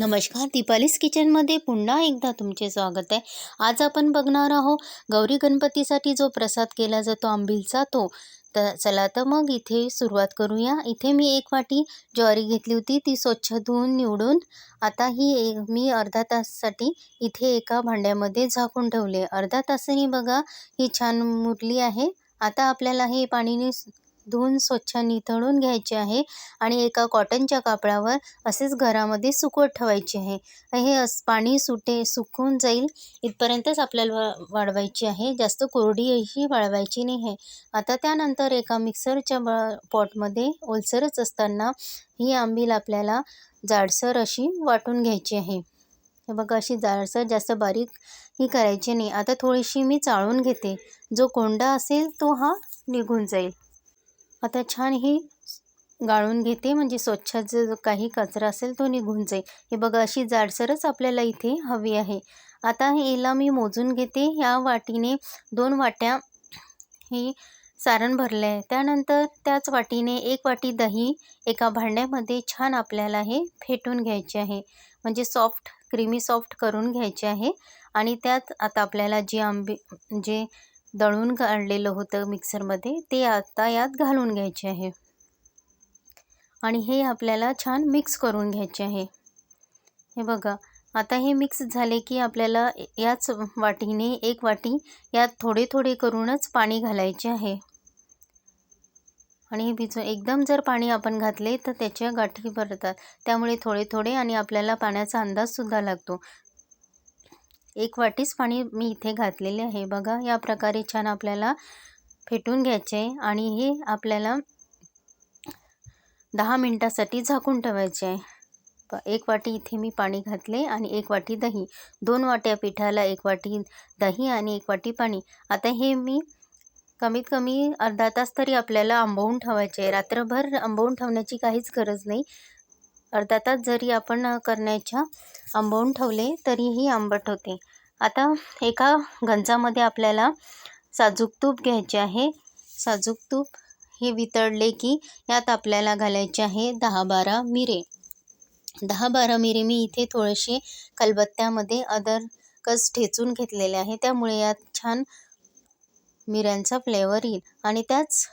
नमस्कार दीपालीस किचनमध्ये पुन्हा एकदा तुमचे स्वागत आहे. आज आपण बघणार आहोत गौरी गणपतीसाठी जो प्रसाद केला जातो आंबीलचा तो. तर चला तर मग इथे सुरुवात करूया. इथे मी एक वाटी ज्वारी घेतली होती ती स्वच्छ धुवून निवडून आता ही एक मी अर्धा तासासाठी इथे एका भांड्यामध्ये झाकून ठेवले अर्धा तासाने बघा ही छान मुरली आहे. आता आपल्याला हे पाणीने धुवून स्वच्छ निथळून घ्यायचे आहे आणि एका कॉटनच्या कापडावर असेच घरामध्ये सुकवत ठेवायचे आहे. हे अस पाणी सुटे सुकून जाईल इथपर्यंतच आपल्याला वा वाढवायची आहे. जास्त कोरडी अशी वाळवायची नाही. आहे आता त्यानंतर एका मिक्सरच्या ब पॉटमध्ये ओलसरच असताना ही आंबील आपल्याला जाडसर अशी वाटून घ्यायची आहे. हे बघा अशी जाडसर जास्त बारीक ही करायची नाही. आता थोडीशी मी चाळून घेते. जो कोंडा असेल तो हा निघून जाईल. आता छान ही गाळून घेते म्हणजे स्वच्छ जो काही कचरा असेल तो निघून जाईल. हे बघा अशी जाडसरच आपल्याला इथे हवी आहे. आता हिला मी मोजून घेते. ह्या वाटीने दोन वाट्या ही सारण भरलं आहे त्यानंतर त्याच वाटीने एक वाटी दही एका भांड्यामध्ये छान आपल्याला हे फेटून घ्यायचे आहे. म्हणजे सॉफ्ट क्रीमी सॉफ्ट करून घ्यायचे आहे. आणि त्यात आता आपल्याला जी आंबे जे दळून काढलेलं होतं मिक्सरमध्ये ते आता यात घालून घ्यायचे आहे. आणि हे आपल्याला छान मिक्स करून घ्यायचे आहे. हे बघा आता हे मिक्स झाले की आपल्याला याच वाटीने एक वाटी यात थोडे थोडे करूनच पाणी घालायचे आहे. आणि हे भिजून एकदम जर पाणी आपण घातले तर त्याच्या गाठी भरतात. त्यामुळे थोडे थोडे आणि आपल्याला पाण्याचा अंदाजसुद्धा लागतो. एक वाटीच पाणी मी इथे घातलेले आहे. बघा या प्रकारे छान आपल्याला फेटून घ्यायचे आहे आणि हे आपल्याला दहा मिनटासाठी झाकून ठेवायचे आहे. एक वाटी इथे मी पाणी घातले आणि एक वाटी दही. दोन वाट्या पिठाला एक वाटी दही आणि एक वाटी पाणी. आता हे मी कमीत कमी अर्धा तास तरी आपल्याला आंबवून ठेवायचे आहे. रात्रभर आंबवून ठेवण्याची काहीच गरज नाही. अर्धा तास जरी आपण करण्याच्या आंबवून ठेवले तरीही आंबट होते. आता एका गंजामध्ये आपल्याला साजूक तूप घ्यायचे आहे. साजूक तूप हे वितळले की यात आपल्याला घालायचे आहे दहा बारा मिरे. दहा बारा मिरे मी इथे थोडेसे कलबत्त्यामध्ये अदरकच ठेचून घेतलेले आहे. त्यामुळे यात छान मिऱ्यांचा फ्लेवर येईल. आणि त्याच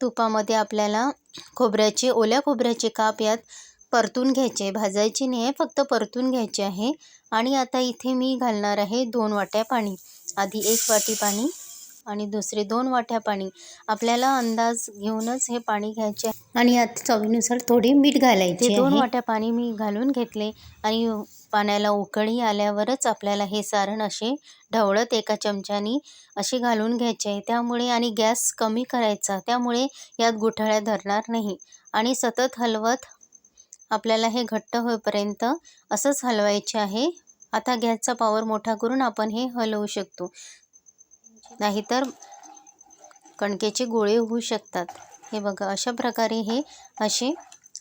तुपामध्ये आपल्याला खोबऱ्याचे ओल्या खोबऱ्याचे काप यात परतून घ्यायचे. भाजायचे नाही आहे फक्त परतून घ्यायचे आहे. आणि आता इथे मी घालणार आहे दोन वाट्या पाणी. आधी एक वाटी पाणी आणि दुसरे दोन वाट्या पाणी. आपल्याला अंदाज घेऊनच हे पाणी घ्यायचे आणि यात चवीनुसार थोडे मीठ घालायचे दोन वाट्या पाणी मी घालून घेतले आणि पाण्याला उकळी आल्यावरच आपल्याला हे सारण असे ढवळत एका चमच्यानी असे घालून घ्यायचे आहे. त्यामुळे आणि गॅस कमी करायचा त्यामुळे यात गुठळ्या धरणार नाही. आणि सतत हलवत आपल्याला हे घट्ट होईपर्यंत असंच हलवायचे आहे. आता गॅसचा पॉवर मोठा करून आपण हे हलवू शकतो. नाहीतर कणकेचे गोळे होऊ शकतात. हे बघा अशा प्रकारे हे असे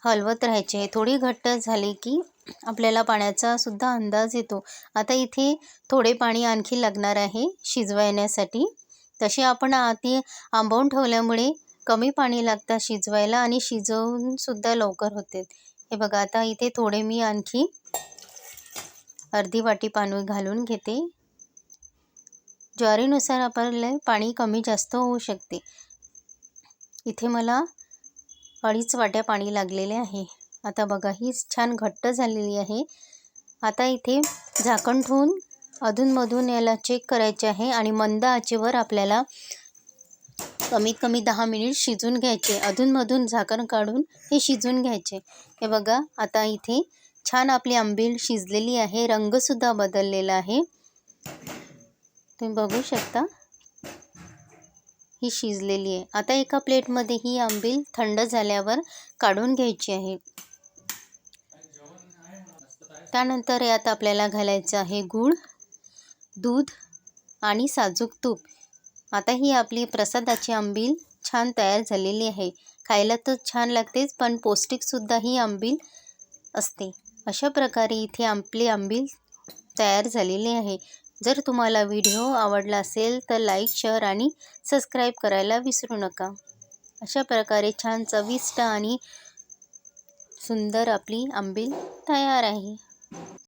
हलवत राहायचे थोडी घट्ट झाले की आपल्याला पाण्याचा सुद्धा अंदाज येतो. आता इथे थोडे पाणी आणखी लागणार आहे शिजवायण्यासाठी. तसे आपण आती आंबवून ठेवल्यामुळे कमी पाणी लागतं शिजवायला आणि शिजवूनसुद्धा लवकर होते. हे बघा आता इथे थोडे मी आणखी अर्धी वाटी पाणी घालून घेते. ज्वारीनुसार आपल्याला पाणी कमी जास्त होऊ शकते. इथे मला अडीच वाट्या पाणी लागलेले आहे. आता बघा ही छान घट्ट झालेली आहे. आता इथे झाकण ठेवून अधूनमधून याला चेक करायचे आहे आणि मंद आचेवर आपल्याला कमीत कमी दहा मिनिट शिजून घ्यायचे. अधूनमधून झाकण काढून हे शिजून घ्यायचे. हे बघा आता इथे छान आपली आंबील शिजलेली आहे. रंगसुद्धा बदललेला आहे. तुम्ही बघू शकता ही शिजलेली आहे. आता एका प्लेटमध्ये ही आंबील थंड झाल्यावर काढून घ्यायची आहे. त्यानंतर यात आपल्याला घालायचं आहे गूळ दूध आणि साजूक तूप. आता ही आपली प्रसादाची आंबील छान तयार झालेली आहे. खायला तर छान लागतेच पण पौष्टिकसुद्धा ही आंबील असते. अशा प्रकारे इथे आपली आंबील तयार झालेली आहे. जर तुम्हाला व्हिडिओ आवडला असेल तर लाईक शेअर आणि सबस्क्राईब करायला विसरू नका. अशा प्रकारे छान चविष्ट आणि सुंदर आपली आंबील तयार आहे.